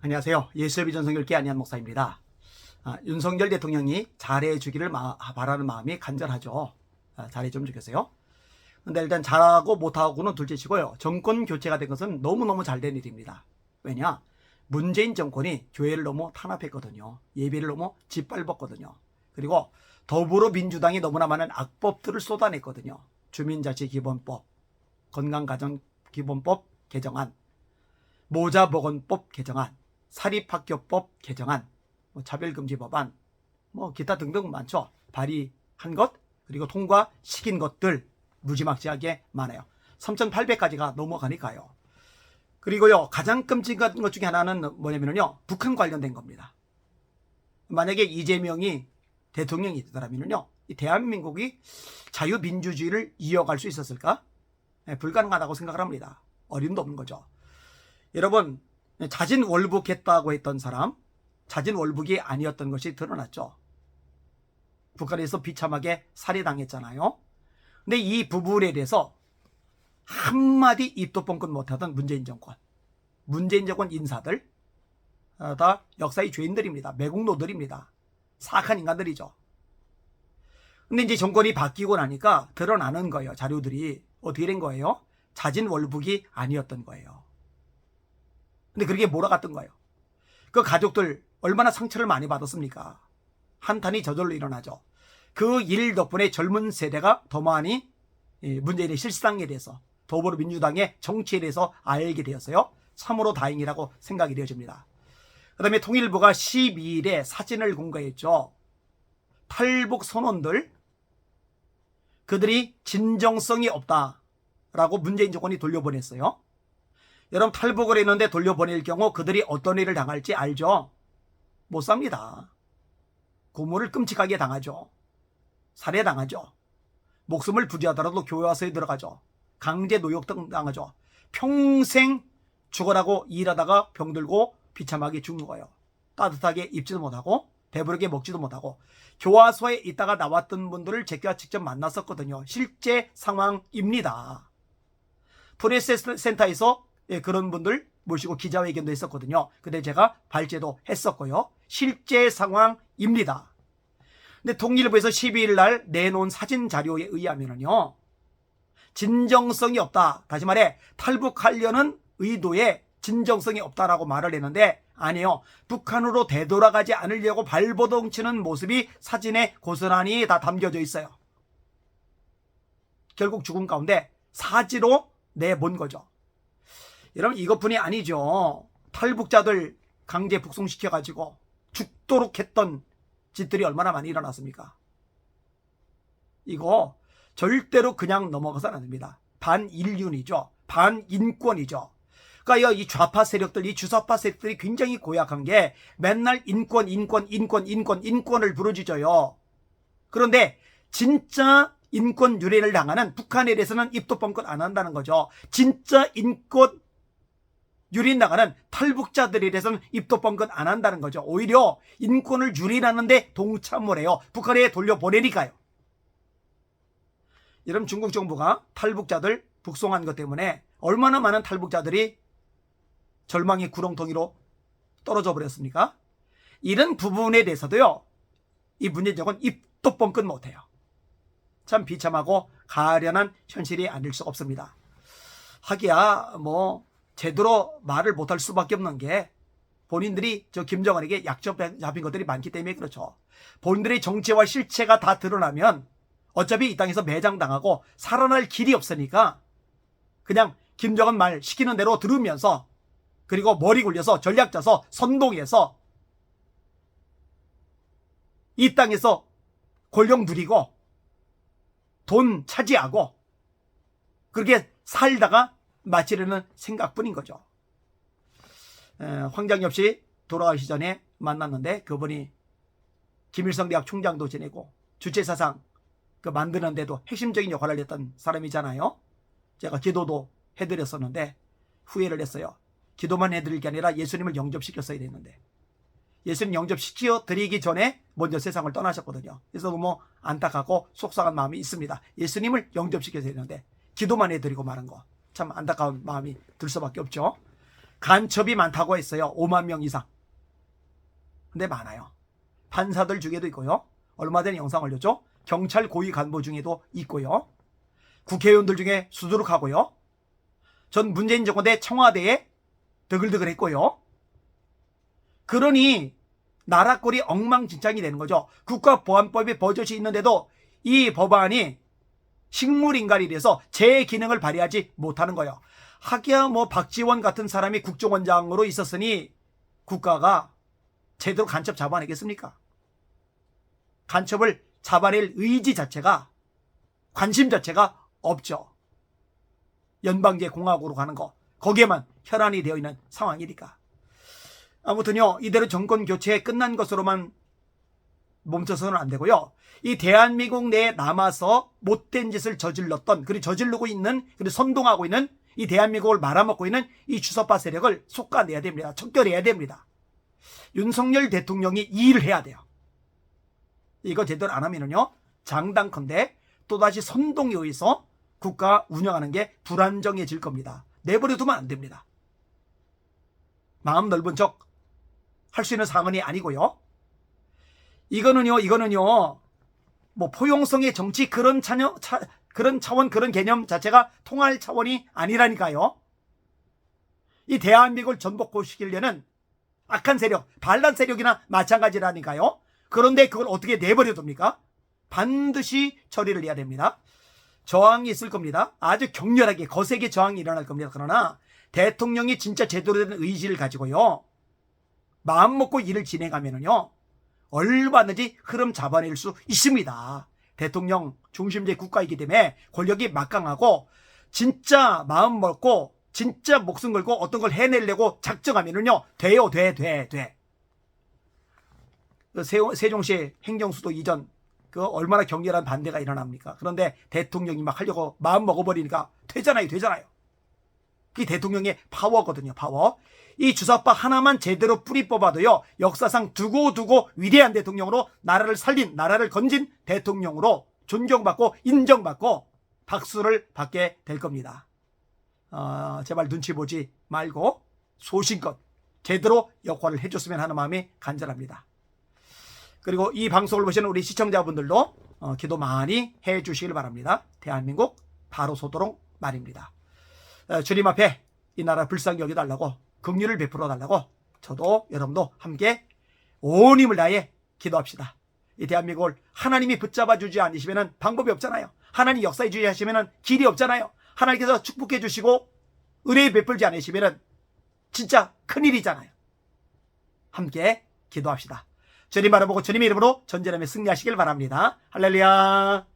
안녕하세요. 예수의 전성결계 안희한 목사입니다. 아, 윤석열 대통령이 잘해주기를 마- 바라는 마음이 간절하죠. 아, 잘해주면 좋겠어요. 근데 일단 잘하고 못하고는 둘째치고요. 정권 교체가 된 것은 너무너무 잘된 일입니다. 왜냐? 문재인 정권이 교회를 너무 탄압했거든요. 예배를 너무 짓밟았거든요. 그리고 더불어민주당이 너무나 많은 악법들을 쏟아냈거든요. 주민자치기본법, 건강가정기본법 개정안, 모자보건법 개정안, 사립학교법 개정안, 뭐 차별금지 법안, 뭐 기타 등등 많죠. 발의한 것 그리고 통과 시킨 것들 무지막지하게 많아요. 3,800가지가 넘어가니까요. 그리고요 가장 끔찍한 것 중에 하나는 뭐냐면요 북한 관련된 겁니다. 만약에 이재명이 대통령이 되더라면요 이 대한민국이 자유민주주의를 이어갈 수 있었을까? 네, 불가능하다고 생각을 합니다. 어림도 없는 거죠. 여러분 자진 월북했다고 했던 사람 자진 월북이 아니었던 것이 드러났죠. 북한에서 비참하게 살해당했잖아요. 근데 이 부분에 대해서 한마디 입도 뻥끗 못하던 문재인 정권, 문재인 정권 인사들 어, 다 역사의 죄인들입니다. 매국노들입니다. 사악한 인간들이죠. 근데 이제 정권이 바뀌고 나니까 드러나는 거예요. 자료들이 어떻게 된 거예요? 자진 월북이 아니었던 거예요. 근데 그렇게 몰아갔던 거예요. 그 가족들 얼마나 상처를 많이 받았습니까? 한탄이 저절로 일어나죠. 그 일 덕분에 젊은 세대가 더 많이 이 문재인의 실상에 대해서 더불어민주당의 정치에 대해서 알게 되었어요. 참으로 다행이라고 생각이 되어집니다. 그 다음에 통일부가 12일에 사진을 공개했죠. 탈북 선원들, 그들이 진정성이 없다라고 문재인 정권이 돌려보냈어요. 여러분 탈북을 했는데 돌려보낼 경우 그들이 어떤 일을 당할지 알죠? 못 삽니다. 고문을 끔찍하게 당하죠. 살해당하죠. 목숨을 부지하더라도 교회 와서에 들어가죠. 강제 노역 등 당하죠. 평생 죽어라고 일하다가 병들고 비참하게 죽는 거예요. 따뜻하게 입지도 못하고 배부르게 먹지도 못하고 교화소에 있다가 나왔던 분들을 제가 직접 만났었거든요. 실제 상황입니다. 프레스 센터에서 예, 그런 분들 모시고 기자회견도 했었거든요. 근데 제가 발제도 했었고요. 실제 상황입니다. 근데 통일부에서 12일 날 내놓은 사진 자료에 의하면은요. 진정성이 없다. 다시 말해 탈북하려는 의도에 진정성이 없다라고 말을 했는데 아니요. 북한으로 되돌아가지 않으려고 발버둥 치는 모습이 사진에 고스란히 다 담겨져 있어요. 결국 죽음 가운데 사지로 내본 거죠. 여러분 이것뿐이 아니죠. 탈북자들 강제 북송시켜 가지고 죽도록 했던 짓들이 얼마나 많이 일어났습니까? 이거 절대로 그냥 넘어가서는 안 됩니다. 반인륜이죠. 반인권이죠. 그러니까 이 좌파 세력들, 이 주사파 세력들이 굉장히 고약한 게 맨날 인권, 인권, 인권, 인권, 인권을 부르짖어요. 그런데 진짜 인권 유례를 당하는 북한에 대해서는 입도 뻥끗 안 한다는 거죠. 진짜 인권 유린 나가는 탈북자들에 대해서는 입도 뻥끗 안 한다는 거죠. 오히려 인권을 유린하는데 동참을 해요. 북한에 돌려보내니까요. 여러분 중국 정부가 탈북자들 북송한 것 때문에 얼마나 많은 탈북자들이 절망의 구렁텅이로 떨어져 버렸습니까? 이런 부분에 대해서도요. 이 정권 입도 뻥끗 못해요. 참 비참하고 가련한 현실이 아닐 수 없습니다. 하기야 뭐 제대로 말을 못할 수밖에 없는 게 본인들이 저 김정은에게 약점 잡힌 것들이 많기 때문에 그렇죠. 본인들의 정체와 실체가 다 드러나면 어차피 이 땅에서 매장당하고 살아날 길이 없으니까 그냥 김정은 말 시키는 대로 들으면서 그리고 머리 굴려서 전략 짜서 선동해서 이 땅에서 권력 누리고 돈 차지하고 그렇게 살다가 마치려는 생각뿐인 거죠. 에, 황장엽 씨 돌아가시 전에 만났는데 그분이 김일성 대학 총장도 지내고 주체사상 그 만드는 데도 핵심적인 역할을 했던 사람이잖아요. 제가 기도도 해드렸었는데 후회를 했어요. 기도만 해드릴 게 아니라 예수님을 영접시켰어야 됐는데 예수님 영접시켜 드리기 전에 먼저 세상을 떠나셨거든요. 그래서 너무 안타깝고 속상한 마음이 있습니다. 예수님을 영접시켜야 되는데 기도만 해드리고 마는 거 참 안타까운 마음이 들 수밖에 없죠. 간첩이 많다고 했어요. 5만 명 이상. 근데 많아요. 판사들 중에도 있고요. 얼마 전에 영상 올렸죠. 경찰 고위 간부 중에도 있고요. 국회의원들 중에 수두룩하고요. 전 문재인 때 청와대에 드글드글 했고요. 그러니 나라 꼴이 엉망진창이 되는 거죠. 국가보안법에 버젓이 있는데도 이 법안이 식물인간이 돼서 제 기능을 발휘하지 못하는 거예요. 하기야 뭐 박지원 같은 사람이 국정원장으로 있었으니 국가가 제대로 간첩 잡아내겠습니까? 간첩을 잡아낼 의지 자체가 관심 자체가 없죠. 연방제 공화국으로 가는 거 거기에만 혈안이 되어 있는 상황이니까. 아무튼요 이대로 정권 교체 끝난 것으로만 멈춰서는 안 되고요. 이 대한민국 내에 남아서 못된 짓을 저질렀던 그리고 저지르고 있는 그리고 선동하고 있는 이 대한민국을 말아먹고 있는 이 주석파 세력을 솎아내야 됩니다. 척결해야 됩니다. 윤석열 대통령이 이 일을 해야 돼요. 이거 제대로 안 하면은요 장당컨대 또다시 선동에 의해서 국가 운영하는 게 불안정해질 겁니다. 내버려 두면 안 됩니다. 마음 넓은 척 할 수 있는 상황이 아니고요. 이거는요, 이거는요, 뭐 포용성의 정치 그런 차녀, 차, 그런 차원 그런 개념 자체가 통할 차원이 아니라니까요. 이 대한민국을 전복시키려는 악한 세력, 반란 세력이나 마찬가지라니까요. 그런데 그걸 어떻게 내버려 둡니까? 반드시 처리를 해야 됩니다. 저항이 있을 겁니다. 아주 격렬하게 거세게 저항이 일어날 겁니다. 그러나 대통령이 진짜 제대로 된 의지를 가지고요. 마음 먹고 일을 진행하면은요. 얼마든지 흐름 잡아낼 수 있습니다. 대통령 중심제 국가이기 때문에 권력이 막강하고 진짜 마음 먹고 진짜 목숨 걸고 어떤 걸 해내려고 작정하면은요. 돼요, 돼, 돼, 돼. 그 세- 세종시 행정수도 이전 그 얼마나 격렬한 반대가 일어납니까? 그런데 대통령이 막 하려고 마음 먹어버리니까 되잖아요, 되잖아요. 그게 대통령의 파워거든요, 파워. 이 주사파 하나만 제대로 뿌리 뽑아도요, 역사상 두고두고 위대한 대통령으로 나라를 살린, 나라를 건진 대통령으로 존경받고 인정받고 박수를 받게 될 겁니다. 어, 제발 눈치 보지 말고 소신껏 제대로 역할을 해줬으면 하는 마음이 간절합니다. 그리고 이 방송을 보시는 우리 시청자분들도 어, 기도 많이 해 주시길 바랍니다. 대한민국 바로 서도록 말입니다. 어, 주님 앞에 이 나라 불쌍히 여겨달라고 긍휼을 베풀어 달라고 저도 여러분도 함께 온 힘을 다해 기도합시다. 이 대한민국을 하나님이 붙잡아 주지 않으시면 방법이 없잖아요. 하나님 역사해 주지 하시면 길이 없잖아요. 하나님께서 축복해 주시고 은혜 베풀지 않으시면 진짜 큰일이잖아요. 함께 기도합시다. 주님 바라보고 주님의 이름으로 전쟁함에 승리하시길 바랍니다. 할렐루야.